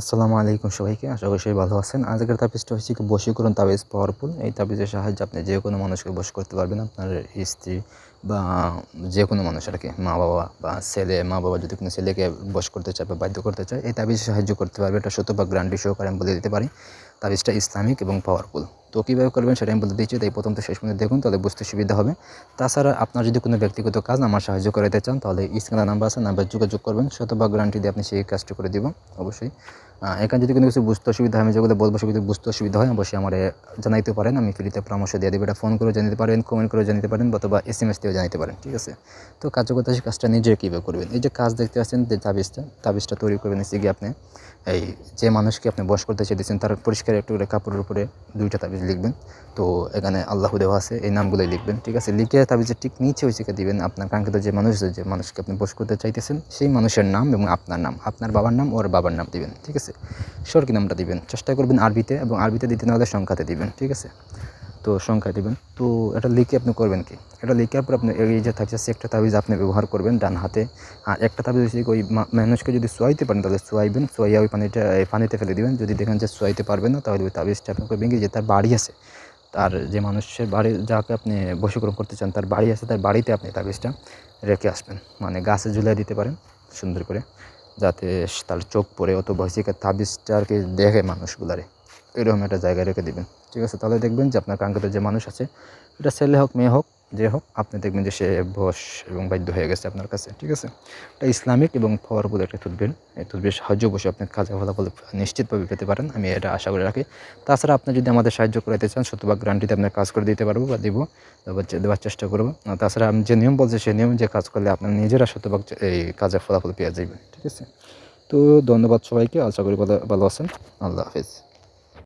আসসালামু আলাইকুম সবাইকে, আশা করি সবাই ভালো আছেন। আজকের তাবিজটা হচ্ছে কি বশীকরণ তাবিজ পাওয়ারফুল এই তাবিজের সাহায্যে আপনি যে কোনো মানুষকে বশ করতে পারবেন। আপনার স্ত্রী বা যে কোনো মানুষ আর কি, মা বাবা বা ছেলে, মা বাবা যদি কোনো ছেলেকে বস করতে চায় বা বাধ্য করতে চায়, এই তাবিজ সাহায্য করতে পারবে। এটা শতভাগ গ্রান্টি সহকারে আমি বলে দিতে পারি। তাবিজটা ইসলামিক এবং পাওয়ারফুল তো কীভাবে করবেন সেটা আমি বলে দিচ্ছি, তাই প্রথম তো শেষ পর্যন্ত দেখুন, তাহলে বুঝতে সুবিধা হবে। তাছাড়া আপনার যদি কোনো ব্যক্তিগত কাজ আমার সাহায্য করাতে চান, তাহলে স্ক্রিনে নাম্বার আছে, নাম্বার যোগাযোগ করবেন, শতভাগ গ্যারান্টি দিয়ে আপনি সেই কাজটা করে দিব, অবশ্যই। এখানে যদি কোনো কিছু বুঝতে অসুবিধা হয়, আমি যেগুলো বলব সেগুলো বুঝতে অসুবিধা হয়, অবশ্যই আমার জানাইতে পারেন, আমি ফ্রিতে পরামর্শ দিয়ে দেবো। এটা ফোন করে জানিতে পারেন কমেন্ট করে জানিতে পারেন অথবা এস এম এস দিয়েও জানিতে পারেন, ঠিক আছে? তো কার্যকর্তা সেই কাজটা নিজে কীভাবে করবেন? এই যে কাজ দেখতে পাচ্ছেন, যে তাবিজটা তাবিজটা তৈরি করবেন এসে গিয়ে আপনি, এই যে মানুষকে আপনি বস করতে চেয়েছেন তার পরিষ্কার একটু করে কাপড়ের উপরে দুইটা তাবিজ লিখবেন। তো এখানে আল্লাহ দেওয়া আছে, এই নামগুলোই লিখবেন, ঠিক আছে? লিখে তাবিজের ঠিক নিচে ওই শিখে দিবেন আপনার কাঙ্ক্ষিত যে মানুষ যে মানুষকে আপনি বস করতে চাইতেছেন, সেই মানুষের নাম এবং আপনার নাম, আপনার বাবার নাম, ওর বাবার নাম দিবেন, ঠিক আছে? সরকি নামটা দিবেন, চেষ্টা করবেন আরবিতে এবং আরবিতে দিতে না হলে সংখ্যাতে দিবেন, ঠিক আছে? তো সংখ্যায় দিবেন। তো এটা লিখে আপনি করবেন কি? এটা লিখার পর আপনি এই যে থাকছে একটা তাবিজ আপনি ব্যবহার করবেন ডান হাতে। আর একটা তাবিজ হচ্ছে ওই মানুষকে যদি সোয়াইতে পারেন তাহলে সোয়াইবেন সোয়াইয়া ওই পানিটা পানিতে ফেলে দিবেন। যদি দেখেন যে সোয়াইতে পারবেন না, তাহলে ওই তাবিজটা আপনি করবেন কি, যে তার বাড়ি আছে। তার যে মানুষের বাড়ি, যাকে আপনি বশীকরণ করতে চান, তার বাড়ি আছে, তার বাড়িতে আপনি তাবিজটা রেখে আসবেন। মানে গাছে ঝুলিয়ে দিতে পারেন, সুন্দর করে, যাতে তার চোখ পড়ে অত আর কি দেখে মানুষগুলারে। এরকম একটা জায়গায় রেখে দিবেন। ঠিক আছে? তাহলে দেখবেন যে আপনার কাঙ্ক্ষিত যে মানুষ আছে, এটা ছেলে হোক, মেয়ে হোক, যে হোক, আপনি দেখবেন যে সে বস এবং বাধ্য হয়ে গেছে আপনার কাছে। ঠিক আছে? এটা ইসলামিক এবং পাওয়ারফুল একটা তদবির এই তদবির সাহায্য বসে আপনি কাজে ফলাফল নিশ্চিতভাবে পেতে পারেন। আমি এটা আশা করে রাখি। তাছাড়া আপনি যদি আমাদের সাহায্য করাতে চান শতভাগ গ্রান্টিতে আপনার কাজ করে দিতে পারব বা দিব দেওয়ার চেষ্টা করব। তাছাড়া আমি যে নিয়ম বলছি, সেই নিয়ম যে কাজ করলে আপনার নিজেরা শতভাগ এই কাজের ফলাফল পেয়ে যাবেন ঠিক আছে? তো ধন্যবাদ সবাইকে। আশা করি ভালো আছেন। আল্লাহ হাফিজ।